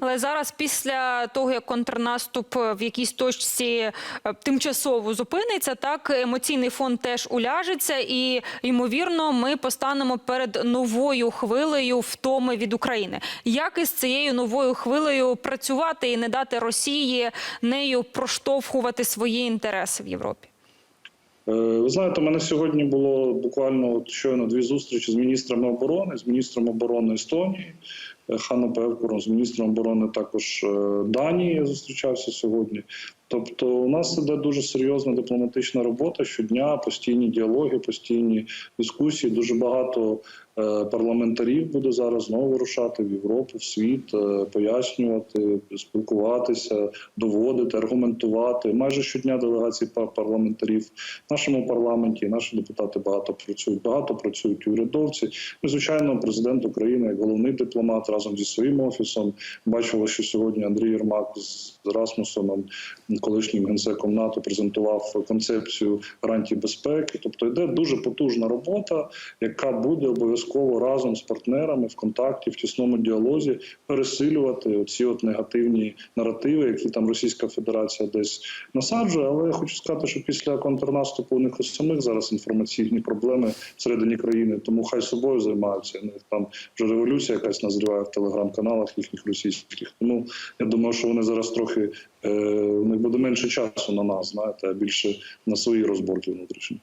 Але зараз, після того як контрнаступ в якійсь точці е, тимчасово зупиниться, так емоційний фон теж уляжеться, і ймовірно, ми постанемо перед новою хвилею втоми від України. Як із цією новою хвилею працювати і не дати Росії нею проштовхувати свої інтереси в Європі? Е, Ви знаєте, у мене сьогодні було буквально от щойно дві зустрічі з міністрами оборони, з міністром оборони Естонії Ханом Певкуром, з міністром оборони також е, Данії. Зустрічався сьогодні. Тобто, у нас іде дуже серйозна дипломатична робота щодня, постійні діалоги, постійні дискусії. Дуже багато е, парламентарів буде зараз знову вирушати в Європу, в світ, е, пояснювати, спілкуватися, доводити, аргументувати. Майже щодня делегації пар- парламентарів в нашому парламенті. Наші депутати багато працюють. Багато працюють урядовці. Ну, звичайно, президент України, як головний дипломат, разом зі своїм офісом. Бачили, що сьогодні Андрій Єрмак з Расмусоном, колишнім генсеком НАТО, презентував концепцію гарантій безпеки. Тобто йде дуже потужна робота, яка буде обов'язково разом з партнерами в контакті, в тісному діалозі пересилювати ці от негативні наративи, які там Російська Федерація десь насаджує. Але я хочу сказати, що після контрнаступу у них у самих зараз інформаційні проблеми всередині країни, тому хай собою займаються. Там вже революція якась назріває в телеграм-каналах їхніх російських. Тому я думаю, що вони зараз трохи е, у них буде менше часу на нас, знаєте, а більше на свої розборки внутрішні.